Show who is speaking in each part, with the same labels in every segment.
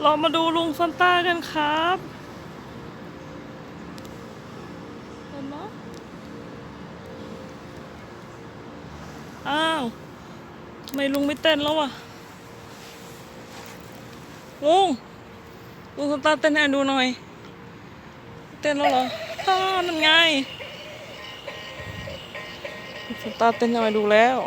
Speaker 1: เรามาดูลุงซันต้ากันครับเห็นไหมอ้าวทำไมลุงไม่เต้นแล้ววะลุงลุงซันต้าเต้นให้ดูหน่อย เต้นแล้วเหรออ้านั่นไงซันต้าเต้นให้มาดูแล้ว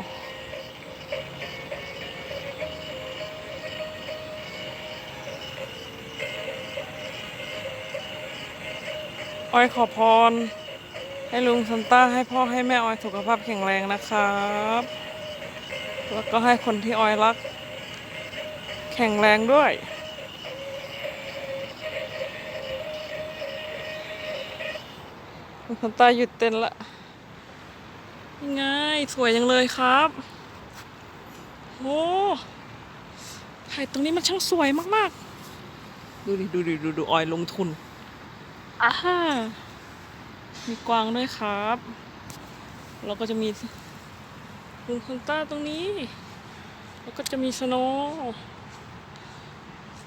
Speaker 1: ออยขอพร ให้ลุงซันต้าให้พ่อให้แม่ออยสุขภาพแข็งแรงนะครับ แล้วก็ให้คนที่ออยรัก แข็งแรงด้วย ลุงซันต้าหยุดเต้นละยังไงสวยจังเลยครับโอ้ถ่ายตรงนี้มันช่างสวยมาก ๆ ดูดิ ดูดิ ดูดูออยลงทุน อ่าฮะมีกวางด้วยครับแล้วก็จะมีลุงคนต้าตรงนี้ แล้วก็จะมีสโนว์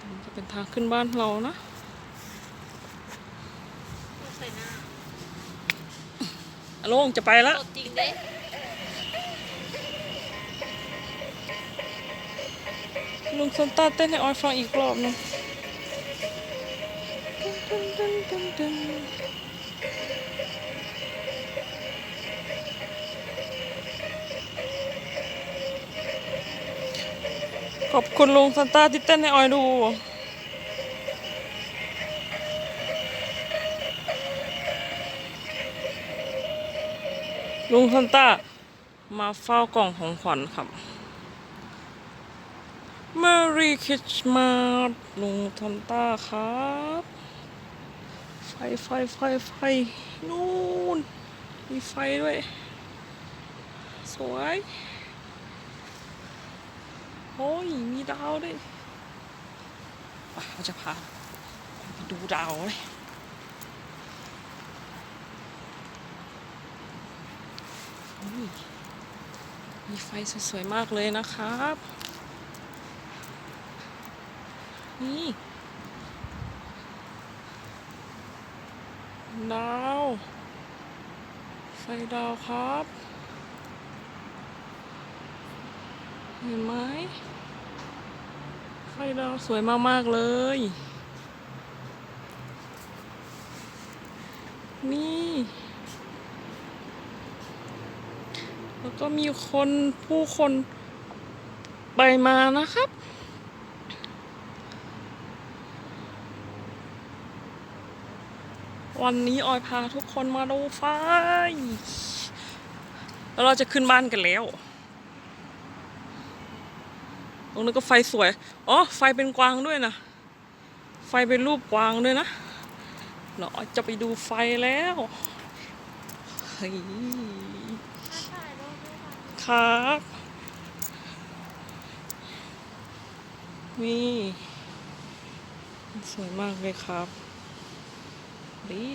Speaker 1: มันจะเป็นทางขึ้นบ้านเรานะ
Speaker 2: ใส่หน้า
Speaker 1: อะลงจะไปแล้ว
Speaker 2: สดจริงเด้
Speaker 1: ลุงคนต้าเต้นให้ออยฟังอีกรอบหนึง ขอบคุณลุงซันต้าที่เต้นให้ออยดูลุงซันต้ามาเฝ้ากล่องของขวัญครับ Merry Christmas ลุงซันต้าครับ ไฟไฟไฟไฟนู่น มีไฟด้วย สวย โอ้ย มีดาวด้วยไปเราจะพาไปดูดาวเลยโอ้ยมีไฟสวยๆมากเลยนะครับ นี่ดาว ไฟดาวครับ เห็นไหมไฟดาวสวยมาก ๆ เลย นี่ แล้วก็มีคนผู้คนไปมานะครับ วันนี้ออยพาทุกคนมาดูไฟ แล้วเราจะขึ้นบ้านกันแล้ว รงนั้นก็ไฟสวย อ๋อ ไฟเป็นกวางด้วยนะ ไฟเป็นรูปกวางด้วยนะเราจะไปดูไฟแล้วเฮ้ย
Speaker 2: ถ่ายรูปด้วยกัน
Speaker 1: ครับนี่สวยมากเลยครับดี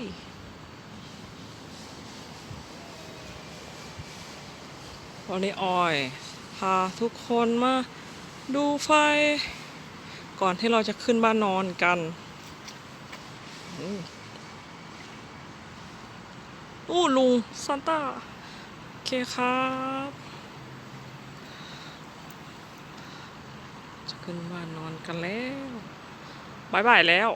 Speaker 1: วันนี้ออย พาทุกคนมา ดูไฟ ก่อนที่เราจะขึ้นบ้านนอนกันอู้ลุงซานต้า โอเคครับ จะขึ้นบ้านนอนกันแล้วบายบายแล้ว